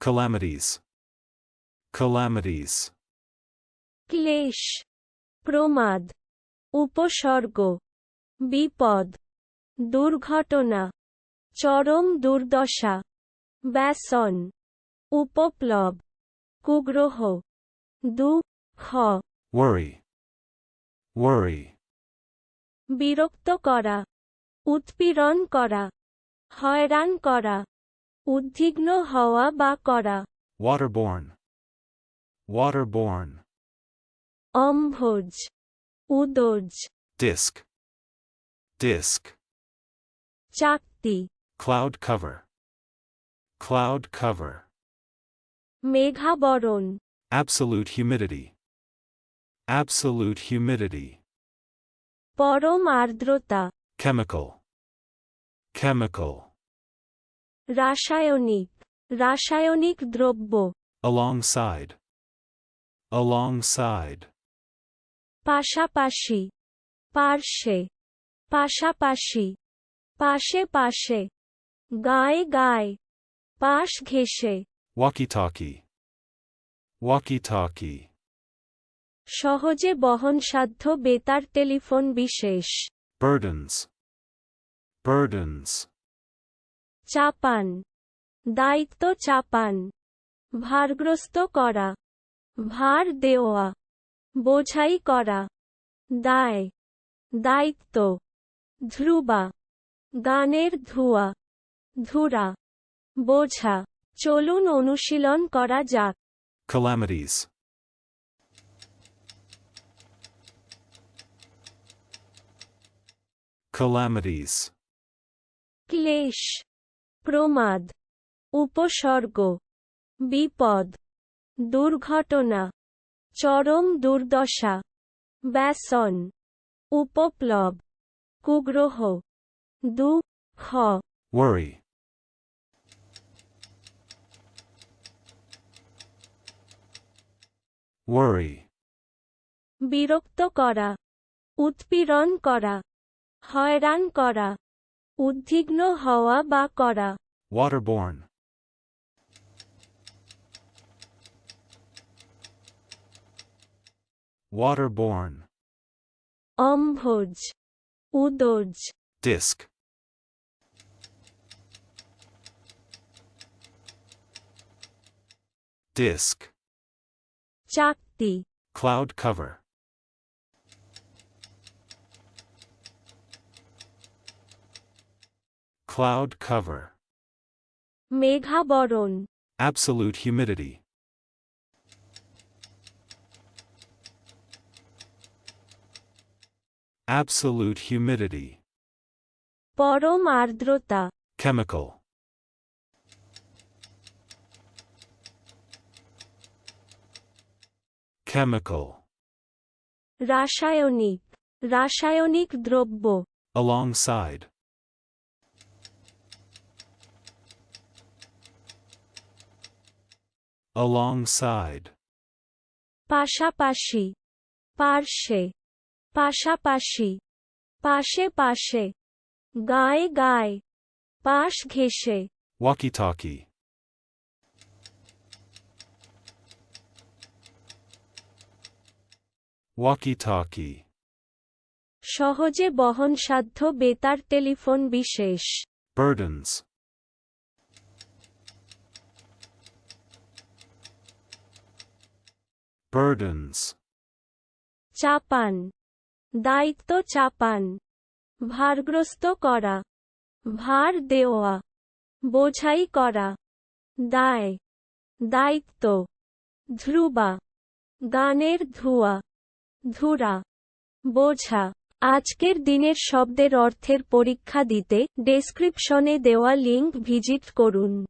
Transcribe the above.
calamities, calamities, ক্লেশ প্রমাদ উপসর্গ বিপদ দুর্ঘটনা চরম দুর্দশা ব্যসন উপপ্লব কুগ্রহ দুঃখ worry, worry, বিরক্ত করা উৎপীড়ন করা হয়রান করা উদ্বিগ্ন হওয়া বা করা waterborne, waterborne, অম্ভোজ উদোজ disc, disc, চাকতি cloud cover, cloud cover, মেঘাবরণ absolute humidity, absolute humidity, পরম আর্দ্রতা chemical, chemical, রাসায়নিক রাসায়নিক দ্রব্য। Alongside, alongside, পাশাপাশি পার্শ্বে পাশাপাশি পাশে পাশে গায়ে গায়ে পাশ ঘেঁষে। Walkie-talkie, walkie-talkie, সহজে বহনসাধ্য বেতার টেলিফোন বিশেষ। Burdens, burdens, চাপান। দায়িত্ব চাপান। ভারগ্রস্ত করা। ভার দেওয়া। বোঝাই করা। দায়। দায়িত্ব। ধ্রুবা। গানের ধোঁয়া। ধুরা। বোঝা। চলুন অনুশীলন করা যাক। Calamities, calamities, ক্লেশ। প্রমাদ উপসর্গ বিপদ দুর্ঘটনা চরম দুর্দশা ব্যসন উপপ্লব কুগ্রহ দুঃখ worry, worry, বিরক্ত করা উৎপীড়ন করা হয়রান করা উদ্বিগ্ন হওয়া বা করা waterborne, waterborne, অম্ভোজ উদোজ disc, disc, চাকতি cloud cover, cloud cover, মেঘাবরণ absolute humidity, absolute humidity, পরম আর্দ্রতা chemical, chemical, রাসায়নিক রাসায়নিক দ্রব্য alongside, Alongside, পাশাপাশি পার্শ্বে পাশাপাশি পাশে পাশে গায়ে গায়ে পাশ ঘেঁষে। walkie-talkie, walkie-talkie, সহজে বহনসাধ্য বেতার টেলিফোন বিশেষ। burdens, burdens, চাপান। দায়িত্ব চাপান। ভারগ্রস্ত করা। ভার দেওয়া। বোঝাই করা। দায়। দায়িত্ব। ধ্রুবা। গানের ধোঁয়া। ধুরা। বোঝা। আজকের দিনের শব্দের অর্থের পরীক্ষা দিতে ডেসক্রিপশনে দেওয়া লিংক ভিজিট করুন।